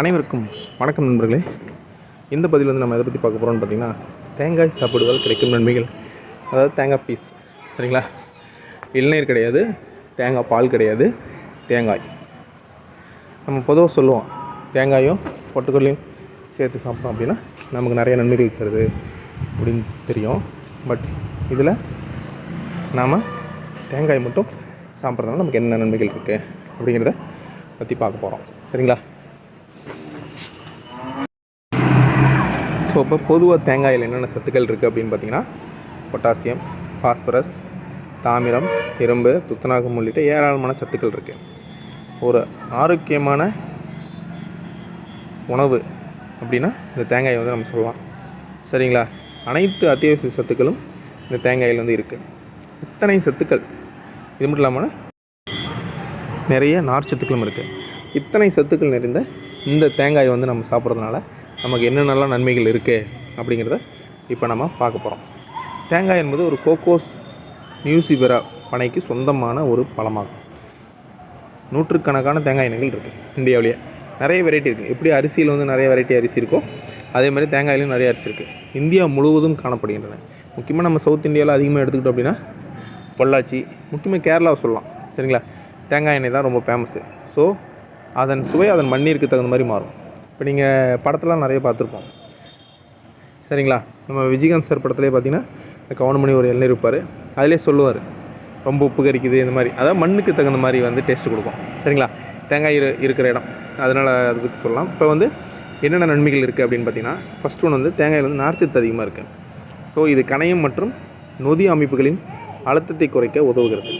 அனைவருக்கும் வணக்கம் நண்பர்களே. இந்த பதிவில் வந்து நம்ம எதை பற்றி பார்க்க போகிறோம்னு பார்த்தீங்கன்னா தேங்காய் சாப்பிடுவதால் கிடைக்கும் நன்மைகள். அதாவது தேங்காய் பீஸ். சரிங்களா? இளநீர் கிடையாது தேங்காய் பால் கிடையாது தேங்காய். நம்ம பொதுவாக சொல்லுவோம் தேங்காயும் பொட்டுக்கல்லையும் சேர்த்து சாப்பிட்டோம் அப்படின்னா நமக்கு நிறைய நன்மைகள் தருது அப்படின்னு தெரியும். பட் இதில் நாம் தேங்காய் மட்டும் சாப்பிட்றதுனால நமக்கு என்ன நன்மைகள் இருக்குது அப்படிங்கிறத பற்றி பார்க்க போகிறோம் சரிங்களா? ஸோ இப்போ பொதுவாக தேங்காயில் என்னென்ன சத்துக்கள் இருக்குது அப்படின்னு பார்த்தீங்கன்னா பொட்டாசியம் பாஸ்பரஸ் தாமிரம் இரும்பு துத்தநாகம் உள்ளிட்ட ஏராளமான சத்துக்கள் இருக்குது ஒரு ஆரோக்கியமான உணவு அப்படின்னா இந்த தேங்காயை வந்து நம்ம சொல்லலாம். சரிங்களா? அனைத்து அத்தியாவசிய சத்துக்களும் இந்த தேங்காயில் வந்து இருக்குது இத்தனை சத்துக்கள் இது மட்டும் இல்லாமல் நிறைய நார்ச்சத்துக்களும் இருக்குது இத்தனை சத்துக்கள் நிறைந்த இந்த தேங்காயை வந்து நம்ம சாப்பிட்றதுனால நமக்கு என்னென்னலாம் நன்மைகள் இருக்குது அப்படிங்கிறத இப்போ நம்ம பார்க்க போகிறோம் தேங்காய் என்பது ஒரு கோகோஸ் நியூசிபெரா பனைக்கு சொந்தமான ஒரு பழமாகும். நூற்றுக்கணக்கான தேங்காய் இனங்கள் இருக்குது இந்தியாவிலேயே. நிறைய வெரைட்டி இருக்குது எப்படி அரிசியில் வந்து நிறைய வெரைட்டி அரிசி இருக்கோ அதே மாதிரி தேங்காயிலையும் நிறைய அரிசி இருக்குது இந்தியா முழுவதும் காணப்படுகின்றன. முக்கியமாக நம்ம சவுத் இந்தியாவில் அதிகமாக எடுத்துக்கிட்டோம் அப்படின்னா பொள்ளாச்சி முக்கியமாக கேரளாவை சொல்லலாம். சரிங்களா? தேங்காய் எண்ணெய் தான் ரொம்ப ஃபேமஸ்ஸு ஸோ அதன் சுவை அதன் மண்ணிற்கு தகுந்த மாதிரி மாறும். இப்போ நீங்கள் படத்தெலாம் நிறைய பார்த்துருப்போம். சரிங்களா? நம்ம விஜயகாந்த் சார் படத்துலேயே பார்த்தீங்கன்னா இந்த கவுனமணி ஒரு இளநீர் இருப்பார் அதிலே சொல்லுவார் ரொம்ப உப்பு கரிக்குது இந்த மாதிரி. அதாவது மண்ணுக்கு தகுந்த மாதிரி வந்து டேஸ்ட் கொடுக்கும். சரிங்களா? தேங்காய் இரு இருக்கிற இடம். அதனால் அதை பற்றி சொல்லலாம். இப்போ வந்து என்னென்ன நன்மைகள் இருக்குது அப்படின்னு பார்த்தீங்கன்னா ஃபஸ்ட் ஒன்று வந்து தேங்காயில் வந்து நார்ச்சத்து அதிகமாக இருக்குது ஸோ இது கணையம் மற்றும் நொதி அமைப்புகளின் அழுத்தத்தை குறைக்க உதவுகிறது.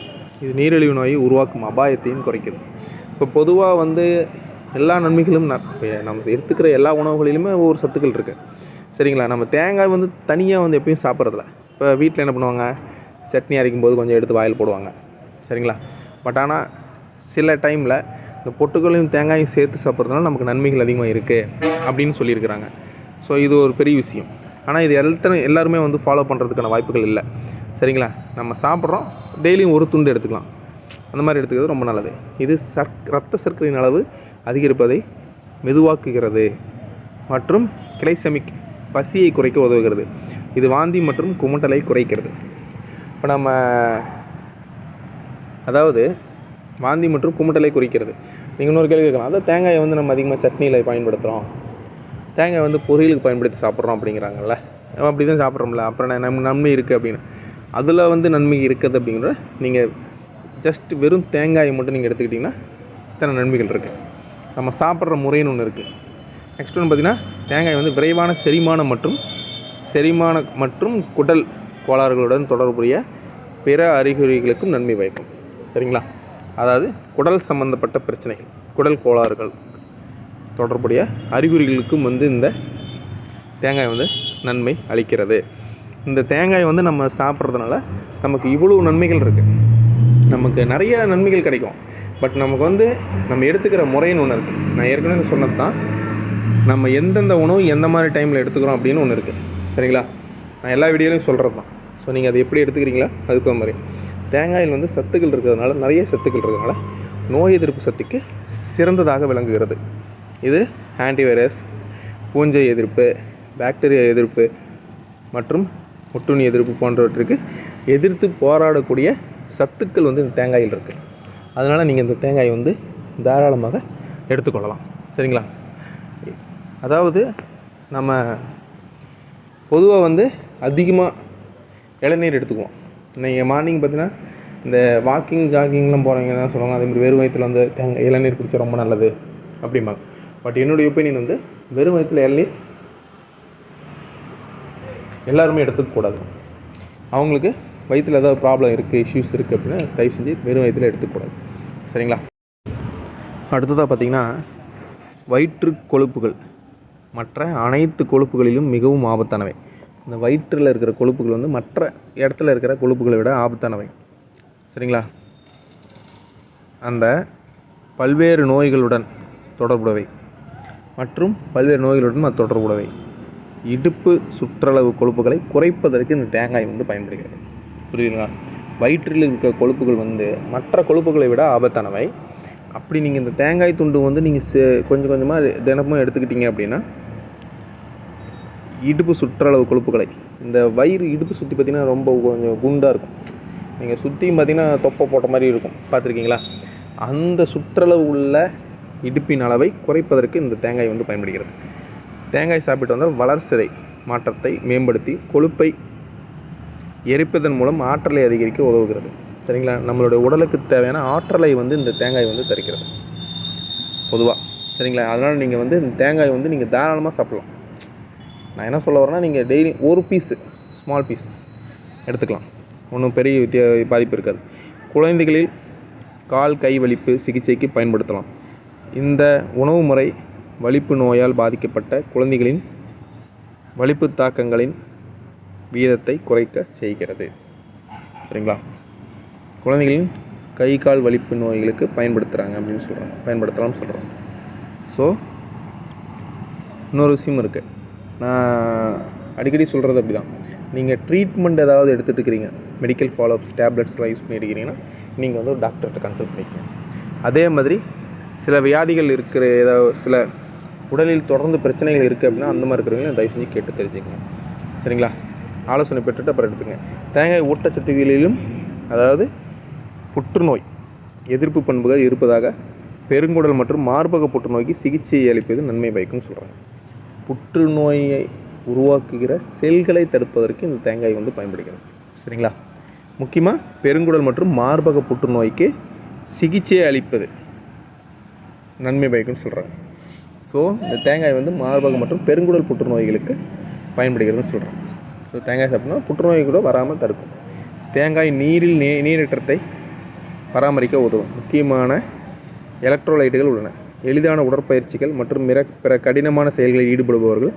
இது நீரிழிவு நோயை உருவாக்கும் அபாயத்தையும் குறைக்கிறது இப்போ பொதுவாக வந்து எல்லா நன்மைகளும் நம்ம எடுத்துக்கிற எல்லா உணவுகளிலுமே ஒவ்வொரு சத்துக்கள் இருக்குது சரிங்களா? நம்ம தேங்காய் வந்து தனியாக வந்து எப்பயும் சாப்பிட்றதில்ல. இப்போ வீட்டில் என்ன பண்ணுவாங்க? சட்னி அரைக்கும் போது கொஞ்சம் எடுத்து வாயில் போடுவாங்க. சரிங்களா? பட் ஆனால் சில டைமில் இந்த பொட்டுக்களையும் தேங்காயும் சேர்த்து சாப்பிட்றதுனால நமக்கு நன்மைகள் அதிகமாக இருக்குது அப்படின்னு சொல்லியிருக்கிறாங்க. ஸோ இது ஒரு பெரிய விஷயம். ஆனால் இது எல்லாத்தனை எல்லாருமே வந்து ஃபாலோ பண்ணுறதுக்கான வாய்ப்புகள் இல்லை. சரிங்களா? நம்ம சாப்பிட்றோம். டெய்லியும் ஒரு துண்டு எடுத்துக்கலாம். அந்த மாதிரி எடுத்துக்கிறது ரொம்ப நல்லது. இது சர்க் ரத்த சர்க்கரையின் அளவு அதிகரிப்பதை மெதுவாக்குகிறது மற்றும் கிளைசமிக் பசியை குறைக்க உதவுகிறது. இது வாந்தி மற்றும் குமட்டலை குறைக்கிறது. இப்போ நம்ம அதாவது வாந்தி மற்றும் குமட்டலை குறிக்கிறது. நீங்கள் இன்னொரு கேள்வி கேட்கலாம். அதான் தேங்காயை வந்து நம்ம அதிகமாக சட்னியில் பயன்படுத்துகிறோம் தேங்காய் வந்து பொரியலுக்கு பயன்படுத்தி சாப்பிட்றோம் அப்படிங்கிறாங்கல்ல. நம்ம அப்படி தான் சாப்பிட்றோம்ல. அப்புறம் நம் நன்மை இருக்குது அப்படின்னு. அதில் வந்து நன்மை இருக்குது அப்படிங்கிற நீங்கள் ஜஸ்ட் வெறும் தேங்காயை மட்டும் நீங்கள் எடுத்துக்கிட்டிங்கன்னா இத்தனை நன்மைகள் இருக்குது நம்ம சாப்பிட்ற முறைன்னு ஒன்று இருக்குது நெக்ஸ்ட் ஒன்று பார்த்தீங்கன்னா தேங்காய் வந்து விரைவான செரிமானம் மற்றும் செரிமான மற்றும் குடல் கோளாறுகளுடன் தொடர்புடைய பிற அறிகுறிகளுக்கும் நன்மை பயக்கும். சரிங்களா? அதாவது குடல் சம்பந்தப்பட்ட பிரச்சனைகள் குடல் கோளாறுகள் தொடர்புடைய அறிகுறிகளுக்கும் வந்து இந்த தேங்காய் வந்து நன்மை அளிக்கிறது. இந்த தேங்காய் வந்து நம்ம சாப்பிட்றதுனால நமக்கு இவ்வளோ நன்மைகள் இருக்குது நமக்கு நிறைய நன்மைகள் கிடைக்கும். பட் நமக்கு வந்து நம்ம எடுத்துக்கிற முறைன்னு ஒன்று இருக்குது நான் ஏற்கனவே சொன்னது தான். நம்ம எந்தெந்த உணவு எந்த மாதிரி டைமில் எடுத்துக்கிறோம் அப்படின்னு ஒன்று இருக்குது சரிங்களா? நான் எல்லா வீடியோலையும் சொல்கிறது தான். ஸோ நீங்கள் அதை எப்படி எடுத்துக்கிறீங்களா அதுக்கு தகுந்த மாதிரி. தேங்காயில் வந்து சத்துக்கள் இருக்கிறதுனால நிறைய சத்துக்கள் இருக்கிறதுனால நோய் எதிர்ப்பு சக்திக்கு சிறந்ததாக விளங்குகிறது. இது ஆன்டிவைரஸ் பூஞ்சை எதிர்ப்பு பாக்டீரியா எதிர்ப்பு மற்றும் ஒட்டுண்ணி எதிர்ப்பு போன்றவற்றுக்கு எதிர்த்து போராடக்கூடிய சத்துக்கள் வந்து இந்த தேங்காயில் இருக்குது அதனால் நீங்கள் இந்த தேங்காயை வந்து தாராளமாக எடுத்துக்கொள்ளலாம். சரிங்களா? அதாவது நம்ம பொதுவாக வந்து அதிகமாக இளநீர் எடுத்துக்குவோம். நீங்கள் மார்னிங் பார்த்தீங்கன்னா இந்த வாக்கிங் ஜாகிங்லாம் போகிறவங்க சொல்லுவாங்க அதே மாதிரி வெறும் வயத்தில் வந்து தேங்காய் இளநீர் குடிச்சா ரொம்ப நல்லது அப்படிம்பாங்க. பட் என்னுடைய ஒப்பீனியன் வந்து வெறும் வயத்தில் இளநீர் எல்லாருமே எடுத்துக்கக்கூடாது. அவங்களுக்கு வயிற்றில் ஏதாவது ப்ராப்ளம் இருக்குது இஷ்யூஸ் இருக்குது அப்படின்னா தயவு செஞ்சு வெறும் வயிற்றில் எடுத்துக்கூடாது சரிங்களா? அடுத்ததாக பார்த்தீங்கன்னா வயிற்று கொழுப்புகள் மற்ற அனைத்து கொழுப்புகளிலும் மிகவும் ஆபத்தானவை. இந்த வயிற்றில் இருக்கிற கொழுப்புகள் வந்து மற்ற இடத்துல இருக்கிற கொழுப்புகளை விட ஆபத்தானவை. சரிங்களா? அந்த பல்வேறு நோய்களுடன் தொடர்புடவை மற்றும் பல்வேறு நோய்களுடன் அது தொடர்புடவை இடுப்பு சுற்றளவு கொழுப்புகளை குறைப்பதற்கு இந்த தேங்காய் வந்து பயன்படுகிறது. புரியுதுங்களா? வயிற்றில் இருக்கிற கொழுப்புகள் வந்து மற்ற கொழுப்புகளை விட ஆபத்தானவை. அப்படி நீங்கள் இந்த தேங்காய் துண்டு வந்து நீங்கள் சே கொஞ்சம் கொஞ்சமாக தினமும் எடுத்துக்கிட்டீங்க அப்படின்னா இடுப்பு சுற்றளவு கொழுப்புகளை இந்த வயிறு இடுப்பு சுற்றி பார்த்தீங்கன்னா ரொம்ப கொஞ்சம் குண்டாக இருக்கும். நீங்கள் சுற்றியும் பார்த்தீங்கன்னா தொப்பை போட்ட மாதிரி இருக்கும். பார்த்துருக்கீங்களா? அந்த சுற்றளவு உள்ள இடுப்பின் அளவை குறைப்பதற்கு இந்த தேங்காய் வந்து பயன்படுகிறது. தேங்காய் சாப்பிட்டு வந்தால் வளர்சிதை மாற்றத்தை மேம்படுத்தி கொழுப்பை எரிப்பதன் மூலம் ஆற்றலை அதிகரிக்க உதவுகிறது. சரிங்களா? நம்மளுடைய உடலுக்கு தேவையான ஆற்றலை வந்து இந்த தேங்காய் வந்து தருகிறது பொதுவாக சரிங்களா? அதனால் நீங்கள் வந்து இந்த தேங்காய் வந்து நீங்கள் தாராளமாக சாப்பிட்லாம். நான் என்ன சொல்ல வரேன்னா நீங்கள் டெய்லி ஒரு பீஸு ஸ்மால் பீஸ் எடுத்துக்கலாம். ஒன்றும் பெரிய வித்தியா பாதிப்பு இருக்காது. குழந்தைகளில் கால் கை வலிப்பு சிகிச்சைக்கு பயன்படுத்தலாம். இந்த உணவு முறை வலிப்பு நோயால் பாதிக்கப்பட்ட குழந்தைகளின் வலிப்பு தாக்கங்களின் வீதத்தை குறைக்க செய்கிறது. சரிங்களா? குழந்தைகளின் கை கால் வலிப்பு நோய்களுக்கு பயன்படுத்துகிறாங்க அப்படின்னு சொல்கிறாங்க பயன்படுத்தலாம்னு சொல்கிறோம் ஸோ இன்னொரு விஷயம் இருக்குது நான் அடிக்கடி சொல்கிறது அப்படி தான் நீங்கள் ட்ரீட்மெண்ட் ஏதாவது எடுத்துகிட்டு இருக்கிறீங்க மெடிக்கல் ஃபாலோஅப்ஸ் டேப்லெட்ஸ்லாம் யூஸ் பண்ணியிருக்கிறீங்கன்னா நீங்கள் வந்து ஒரு டாக்டர்கிட்ட கன்சல்ட் பண்ணிக்கங்க. அதே மாதிரி சில வியாதிகள் இருக்கிற ஏதாவது சில உடலில் தொடர்ந்து பிரச்சனைகள் இருக்குது அப்படின்னா அந்த மாதிரி இருக்கிறவங்க தயவு செஞ்சு கேட்டு தெரிஞ்சுக்கங்க. சரிங்களா? ஆலோசனை பெற்றுட்டு அப்புறம் எடுத்துங்க. தேங்காய் ஊட்டச்சத்துகளிலும் அதாவது புற்றுநோய் எதிர்ப்பு பண்புகள் இருப்பதாக பெருங்குடல் மற்றும் மார்பக புற்றுநோய்க்கு சிகிச்சை அளிப்பது நன்மை பயக்கும்னு சொல்கிறாங்க புற்றுநோயை உருவாக்குகிற செல்களை தடுப்பதற்கு இந்த தேங்காய் வந்து பயன்படுகிறது. சரிங்களா? முக்கியமாக பெருங்குடல் மற்றும் மார்பக புற்றுநோய்க்கு சிகிச்சை அளிப்பது நன்மை பயக்கும்னு சொல்கிறாங்க ஸோ இந்த தேங்காய் வந்து மார்பக மற்றும் பெருங்குடல் புற்றுநோய்களுக்கு பயன்படுகிறதுன்னு சொல்கிறாங்க ஸோ தேங்காய் சாப்பிட்டோம்னா புற்றுநோய் கூட வராமல் தடுக்கும். தேங்காய் நீரில் நீ நீரேற்றத்தை பராமரிக்க உதவும். முக்கியமான எலக்ட்ரோலைட்டுகள் உள்ளன. எளிதான உடற்பயிற்சிகள் மற்றும் பிற பிற கடினமான செயல்களில் ஈடுபடுபவர்கள்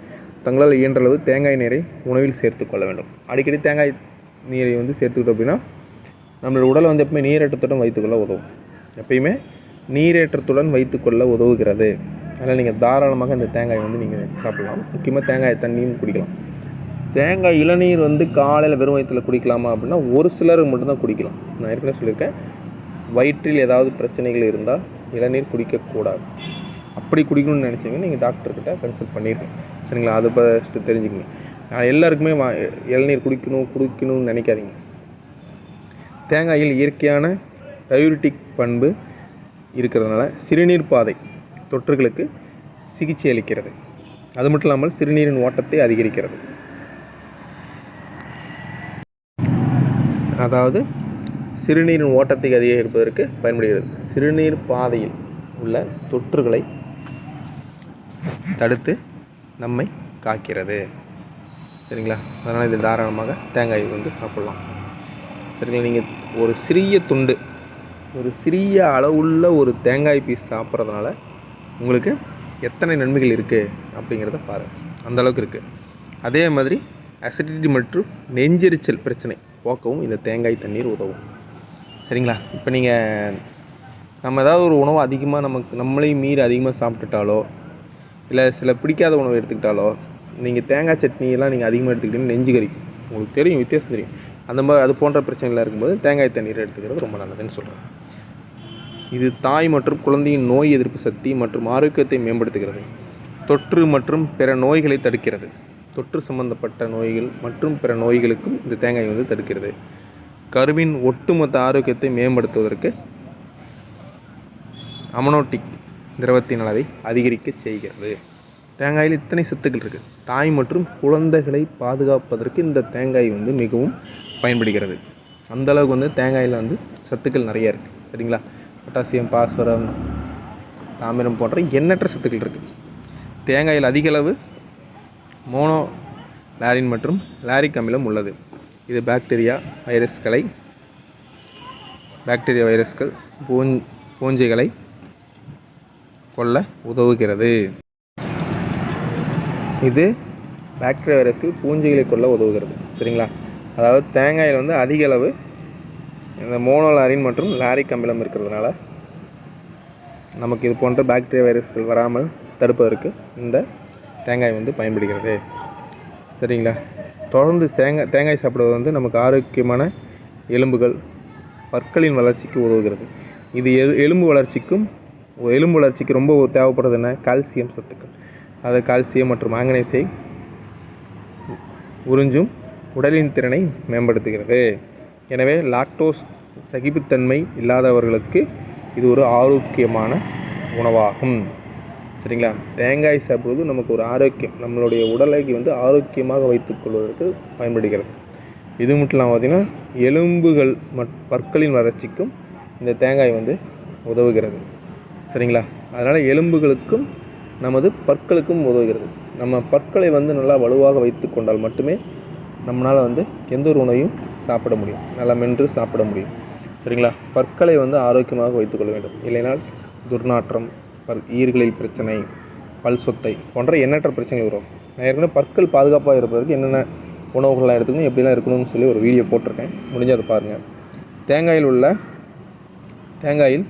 தங்களால் இயன்றளவு தேங்காய் நீரை உணவில் சேர்த்து கொள்ள வேண்டும். அடிக்கடி தேங்காய் நீரை வந்து சேர்த்துக்கிட்டோம் அப்படின்னா நம்மளோட உடலை வந்து எப்பவுமே நீரேற்றத்துடன் வைத்துக்கொள்ள உதவும். எப்பயுமே நீரேற்றத்துடன் வைத்துக்கொள்ள உதவுகிறது. அதனால் நீங்கள் தாராளமாக இந்த தேங்காய் வந்து நீங்கள் சாப்பிடலாம். முக்கியமாக தேங்காய் தண்ணியும் குடிக்கலாம். தேங்காய் இளநீர் வந்து காலையில் வெறும் வயிற்றில் குடிக்கலாமா அப்படின்னா ஒரு சிலருக்கு மட்டும்தான் குடிக்கலாம். நான் ஏற்கனவே சொல்லியிருக்கேன். வயிற்றில் ஏதாவது பிரச்சனைகள் இருந்தால் இளநீர் குடிக்கக்கூடாது அப்படி குடிக்கணும்னு நினச்சிங்கன்னா நீங்கள் டாக்டர்கிட்ட கன்சல்ட் பண்ணிடுறேன் சரிங்களா? அதை ஃபஸ்ட்டு தெரிஞ்சுக்கங்க. நான் எல்லாருக்குமே வா இளநீர் குடிக்கணும் குடிக்கணும்னு நினைக்காதீங்க. தேங்காயில் இயற்கையான டயூரிட்டிக் பண்பு இருக்கிறதுனால சிறுநீர் பாதை தொற்றுகளுக்கு சிகிச்சை அளிக்கிறது. அது மட்டும் இல்லாமல் சிறுநீரின் ஓட்டத்தை அதிகரிக்கிறது. அதாவது சிறுநீரின் ஓட்டத்தை அதிகரிப்பதற்கு பயன்படுகிறது. சிறுநீர் பாதையில் உள்ள தொற்றுகளை தடுத்து நம்மை காக்கிறது. சரிங்களா? அதனால் இது தாராளமாக தேங்காய் வந்து சாப்பிட்லாம். சரிங்களா? நீங்கள் ஒரு சிறிய துண்டு ஒரு சிறிய அளவுள்ள ஒரு தேங்காய் பீஸ் சாப்பிட்றதுனால உங்களுக்கு எத்தனை நன்மைகள் இருக்குது அப்படிங்கிறத பாருங்கள் அந்த அளவுக்கு இருக்குது அதே மாதிரி அசிடிட்டி மற்றும் நெஞ்செரிச்சல் பிரச்சனை போக்கவும் இந்த தேங்காய் தண்ணீர் உதவும். சரிங்களா? இப்போ நீங்கள் நம்ம ஏதாவது ஒரு உணவு அதிகமாக நமக்கு நம்மளையும் மீறி அதிகமாக சாப்பிட்டுட்டாலோ இல்லை சில பிடிக்காத உணவு எடுத்துக்கிட்டாலோ நீங்கள் தேங்காய் சட்னியெல்லாம் நீங்கள் அதிகமாக எடுத்துக்கிட்டீங்கன்னா நெஞ்சு கறிக்கும் உங்களுக்கு தெரியும் வித்தியாசம் தெரியும். அந்த மாதிரி அது போன்ற பிரச்சனைகளாக இருக்கும்போது தேங்காய் தண்ணீர் எடுத்துக்கிறது ரொம்ப நல்லதுன்னு சொல்கிறேன் இது தாய் மற்றும் குழந்தையின் நோய் எதிர்ப்பு சக்தி மற்றும் ஆரோக்கியத்தை மேம்படுத்துகிறது. தொற்று மற்றும் பிற நோய்களை தடுக்கிறது. தொற்று சம்பந்தப்பட்ட நோய்கள் மற்றும் பிற நோய்களுக்கும் இந்த தேங்காய் வந்து தடுக்கிறது. கருவின் ஒட்டுமொத்த ஆரோக்கியத்தை மேம்படுத்துவதற்கு அமனோட்டிக் திரவத்தின் அளவை அதிகரிக்க செய்கிறது. தேங்காயில் இத்தனை சத்துக்கள் இருக்குது தாய் மற்றும் குழந்தைகளை பாதுகாப்பதற்கு இந்த தேங்காய் வந்து மிகவும் பயன்படுகிறது. அந்த அளவுக்கு வந்து தேங்காயில் வந்து சத்துக்கள் நிறைய இருக்குது சரிங்களா? பொட்டாசியம் பாஸ்பரம் தாமிரம் போன்ற எண்ணற்ற சத்துக்கள் இருக்குது தேங்காயில் அதிக அளவு மோனோ லாரின் மற்றும் லாரிக் அமிலம் உள்ளது. இது பாக்டீரியா வைரஸ்களை பாக்டீரியா வைரஸ்கள் பூஞ் பூஞ்சைகளை கொல்ல உதவுகிறது. இது பாக்டீரியா வைரஸ்கள் பூஞ்சைகளை கொல்ல உதவுகிறது. சரிங்களா? அதாவது தேங்காயில் வந்து அதிக அளவு இந்த மோனோலாரின் மற்றும் லாரிக் அமிலம் இருக்கிறதுனால நமக்கு இது போன்ற பாக்டீரியா வைரஸ்கள் வராமல் தடுப்பதற்கு இந்த தேங்காய் வந்து பயன்படுகிறது. சரிங்களா? தொடர்ந்து தேங்காய் தேங்காய் சாப்பிடுவது வந்து நமக்கு ஆரோக்கியமான எலும்புகள் பற்களின் வளர்ச்சிக்கு உதவுகிறது. இது எது எலும்பு வளர்ச்சிக்கும் எலும்பு வளர்ச்சிக்கு ரொம்ப தேவைப்படுறது என்ன? கால்சியம் சத்துக்கள். அது கால்சியம் மற்றும் மாங்கனேசை உறிஞ்சும் உடலின் திறனை மேம்படுத்துகிறது. எனவே லாக்டோஸ் சகிப்புத்தன்மை இல்லாதவர்களுக்கு இது ஒரு ஆரோக்கியமான உணவாகும். சரிங்களா? தேங்காய் சாப்பிடுவது நமக்கு ஒரு ஆரோக்கியம். நம்மளுடைய உடலைக்கு வந்து ஆரோக்கியமாக வைத்துக்கொள்வதற்கு பயன்படுகிறது. இது மட்டும் இல்லாமல் பார்த்திங்கன்னா எலும்புகள் மற் பற்களின் வளர்ச்சிக்கும் இந்த தேங்காய் வந்து உதவுகிறது. சரிங்களா? அதனால் எலும்புகளுக்கும் நமது பற்களுக்கும் உதவுகிறது. நம்ம பற்களை வந்து நல்லா வலுவாக வைத்து கொண்டால் மட்டுமே நம்மளால் வந்து எந்த ஒரு உணவையும் சாப்பிட முடியும். நல்லா மென்று சாப்பிட முடியும். சரிங்களா? பற்களை வந்து ஆரோக்கியமாக வைத்துக்கொள்ள வேண்டும். இல்லைனால் துர்நாற்றம் பல் ஈர்களில் பிரச்சனை பல் சொத்தை போன்ற எண்ணற்ற பிரச்சனைகள் வரும். நான் ஏற்கனவே பற்கள் பாதுகாப்பாக இருப்பதற்கு என்னென்ன உணவுகள்லாம் எடுத்துக்கணும் எப்படிலாம் இருக்கணும்னு சொல்லி ஒரு வீடியோ போட்டிருக்கேன். முடிஞ்சு அதை பாருங்கள் தேங்காயில் உள்ள தேங்காயில்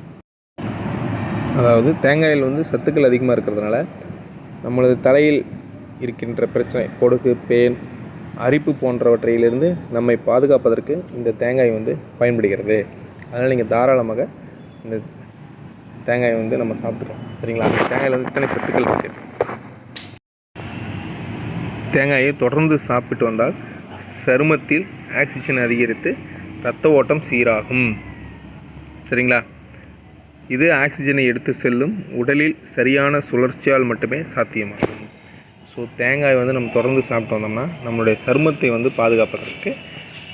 அதாவது தேங்காயில் வந்து சத்துக்கள் அதிகமாக இருக்கிறதுனால நம்மளது தலையில் இருக்கின்ற பிரச்சனை கொடுக்கு பேன் அரிப்பு போன்றவற்றையிலிருந்து நம்மை பாதுகாப்பதற்கு இந்த தேங்காய் வந்து பயன்படுகிறது. அதனால் நீங்கள் தாராளமாக இந்த தேங்காயை வந்து நம்ம சாப்பிட்றோம் சரிங்களா? அந்த தேங்காயில் வந்து இத்தனை சத்துக்கள் இருக்குது தேங்காயை தொடர்ந்து சாப்பிட்டு வந்தால் சருமத்தில் ஆக்சிஜன் அதிகரித்து இரத்த ஓட்டம் சீராகும். சரிங்களா? இது ஆக்சிஜனை எடுத்து செல்லும் உடலில் சரியான சுழற்சியால் மட்டுமே சாத்தியமாகும். ஸோ தேங்காய் வந்து நம்ம தொடர்ந்து சாப்பிட்டு வந்தோம்னா நம்மளுடைய சருமத்தை வந்து பாதுகாப்பதற்கு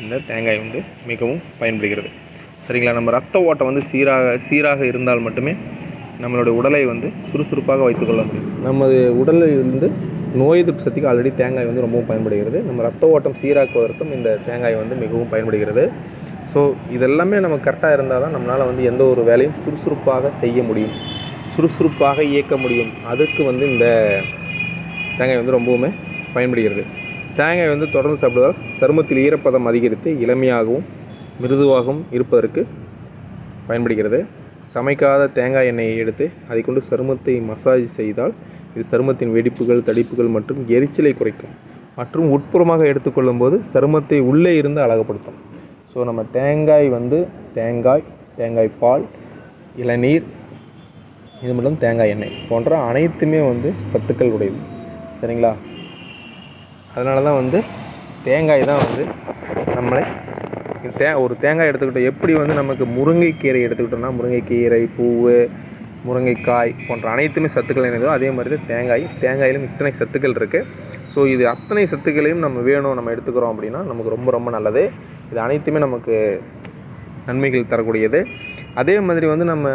இந்த தேங்காய் வந்து மிகவும் பயன்படுகிறது. சரிங்களா? நம்ம ரத்த ஓட்டம் வந்து சீராக சீராக இருந்தால் மட்டுமே நம்மளுடைய உடலை வந்து சுறுசுறுப்பாக வைத்துக்கொள்ள முடியும். நமது உடலில் இருந்து நோய் எதிர்ப்பு சக்திக்கு ஆல்ரெடி தேங்காய் வந்து ரொம்பவும் பயன்படுகிறது. நம்ம ரத்த ஓட்டம் சீராக்குவதற்கும் இந்த தேங்காய் வந்து மிகவும் பயன்படுகிறது. ஸோ இதெல்லாமே நம்ம கரெக்டாக இருந்தால் தான் நம்மளால் வந்து எந்த ஒரு வேலையும் சுறுசுறுப்பாக செய்ய முடியும். சுறுசுறுப்பாக இயக்க முடியும். அதற்கு வந்து இந்த தேங்காய் வந்து ரொம்பவுமே பயன்படுகிறது. தேங்காய் வந்து தொடர்ந்து சாப்பிடுவதால் சருமத்தில் ஈரப்பதம் அதிகரித்து இளமையாகவும் மிருதுவாகவும் இருப்பதற்கு பயன்படுகிறது. சமைக்காத தேங்காய் எண்ணெயை எடுத்து அதை கொண்டு சருமத்தை மசாஜ் செய்தால் இது சருமத்தின் வெடிப்புகள் தடிப்புகள் மற்றும் எரிச்சலை குறைக்கும். மற்றும் உட்புறமாக எடுத்துக்கொள்ளும் போது சருமத்தை உள்ளே இருந்து அழகுபடுத்தும். ஸோ நம்ம தேங்காய் வந்து தேங்காய் தேங்காய் பால் இளநீர் இது மட்டும் தேங்காய் எண்ணெய் போன்ற அனைத்துமே வந்து சத்துக்கள் உடையது. சரிங்களா? அதனால தான் வந்து தேங்காய் தான் வந்து நம்மளை தே ஒரு தேங்காய் எடுத்துக்கிட்டோம் எப்படி வந்து நமக்கு முருங்கைக்கீரை எடுத்துக்கிட்டோம்னா முருங்கைக்கீரை பூவு முருங்கைக்காய் போன்ற அனைத்துமே சத்துக்கள் இணைந்ததோ அதே மாதிரி தான் தேங்காய். தேங்காயிலும் இத்தனை சத்துக்கள் இருக்குது ஸோ இது அத்தனை சத்துக்களையும் நம்ம வேணும் நம்ம எடுத்துக்கிறோம் அப்படின்னா நமக்கு ரொம்ப ரொம்ப நல்லது. இது அனைத்துமே நமக்கு நன்மைகள் தரக்கூடியது. அதே மாதிரி வந்து நம்ம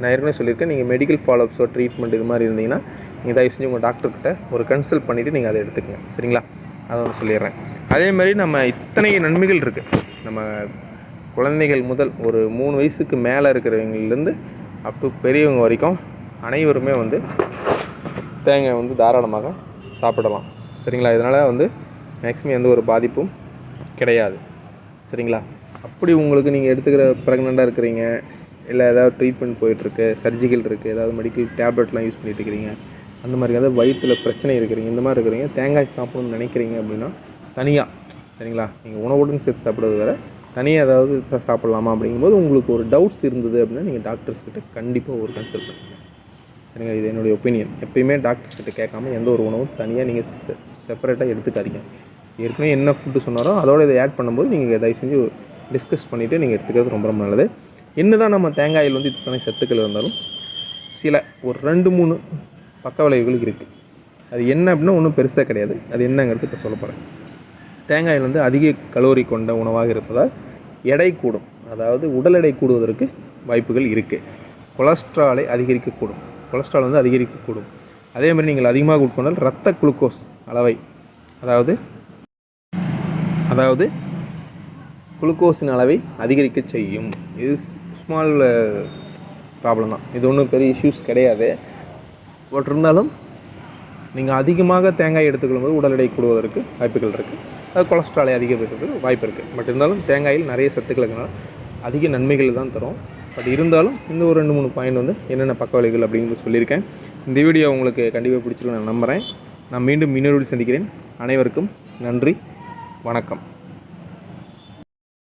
நான் ஏற்கனவே சொல்லியிருக்கேன் நீங்கள் மெடிக்கல் ஃபாலோஅப்ஸோ ட்ரீட்மெண்ட் இது மாதிரி இருந்தீங்கன்னா நீங்கள் தயவு செஞ்சு உங்கள் டாக்டர்கிட்ட ஒரு கன்சல்ட் பண்ணிவிட்டு நீங்கள் அதை எடுத்துக்கங்க. சரிங்களா? அதை ஒன்று சொல்லிடுறேன். அதே மாதிரி நம்ம இத்தனை நன்மைகள் இருக்குது நம்ம குழந்தைகள் முதல் ஒரு மூணு வயசுக்கு மேலே இருக்கிறவங்கலேருந்து அப் டு பெரியவங்க வரைக்கும் அனைவருமே வந்து தேங்காய் வந்து தாராளமாக சாப்பிடலாம். சரிங்களா? இதனால் வந்து மேக்ஸிமம் எந்த ஒரு பாதிப்பும் கிடையாது. சரிங்களா? அப்படி உங்களுக்கு நீங்கள் எடுத்துக்கிற ப்ரெக்னெண்ட்டாக இருக்கிறீங்க இல்லை ஏதாவது ட்ரீட்மெண்ட் போயிட்டுருக்கு சர்ஜிக்கல் இருக்குது ஏதாவது மெடிக்கல் டேப்லெட்லாம் யூஸ் பண்ணிட்டு இருக்கிறீங்க அந்த மாதிரி ஏதாவது வயிற்றில் பிரச்சனை இருக்கிறீங்க இந்த மாதிரி இருக்கிறீங்க தேங்காய் சாப்பிடணும்னு நினைக்கிறீங்க அப்படின்னா தனியாக சரிங்களா? நீங்கள் உணவுடன் சேர்த்து சாப்பிட்றது வேறு. தனியாக ஏதாவது சாப்பிட்லாமா அப்படிங்கும்போது உங்களுக்கு ஒரு டவுட்ஸ் இருந்தது அப்படின்னா நீங்கள் டாக்டர்ஸ் கிட்ட கண்டிப்பாக ஒரு கன்சல்ட் பண்ணுங்கள் சரிங்களா? இது என்னுடைய ஒப்பீனியன் எப்பயுமே டாக்டர்ஸ் கிட்ட கேட்காம எந்த ஒரு உணவும் தனியாக நீங்கள் செ செப்பரேட்டாக எடுத்துக்காதீங்க. ஏற்கனவே என்ன ஃபுட்டு சொன்னாரோ அதோட இதை ஆட் பண்ணும்போது நீங்கள் தயவு செஞ்சு டிஸ்கஸ் பண்ணிவிட்டு நீங்கள் எடுத்துக்கிறது ரொம்ப ரொம்ப நல்லது. என்ன தான் நம்ம தேங்காயில் வந்து இத்தனை சத்துக்கள் இருந்தாலும் சில ஒரு ரெண்டு மூணு பக்க விளைவுகள் இருக்குது அது என்ன அப்படின்னா ஒன்றும் பெருசாக கிடையாது. அது என்னங்கிறது இப்போ சொல்ல போகிறேன் தேங்காயில் வந்து அதிக கலோரி கொண்ட உணவாக இருப்பதால் எடை கூடும். அதாவது உடல் எடை கூடுவதற்கு வாய்ப்புகள் இருக்குது கொலஸ்ட்ராலை அதிகரிக்கக்கூடும். கொலஸ்ட்ரால் வந்து அதிகரிக்கக்கூடும். அதே மாதிரி நீங்கள் அதிகமாக உட்கொண்டால் ரத்த குளுக்கோஸ் அளவை அதாவது அதாவது குளுக்கோஸின் அளவை அதிகரிக்க செய்யும். இது ஸ்மால் ப்ராப்ளம் தான். இது ஒன்றும் பெரிய இஷ்யூஸ் கிடையாது. பட் இருந்தாலும் நீங்கள் அதிகமாக தேங்காய் எடுத்துக்கொள்ளும் போது உடல் எடை கூடுவதற்கு வாய்ப்புகள் இருக்குது. அது கொலஸ்ட்ராலை அதிகரிக்கிறதுக்கு வாய்ப்பு இருக்குது. பட் இருந்தாலும் தேங்காயில் நிறைய சத்துக்கள் இருக்கிறனால அதிக நன்மைகள் தான் தரும். பட் இருந்தாலும் இந்த ஒரு ரெண்டு மூணு பாயிண்ட் வந்து என்னென்ன பக்க விளைவுகள் அப்படிங்கிறது சொல்லியிருக்கேன். இந்த வீடியோ உங்களுக்கு கண்டிப்பாக பிடிச்சிருக்கு நான் நம்புகிறேன் நான் மீண்டும் இன்னொரு சந்திக்கிறேன். அனைவருக்கும் நன்றி. வணக்கம்.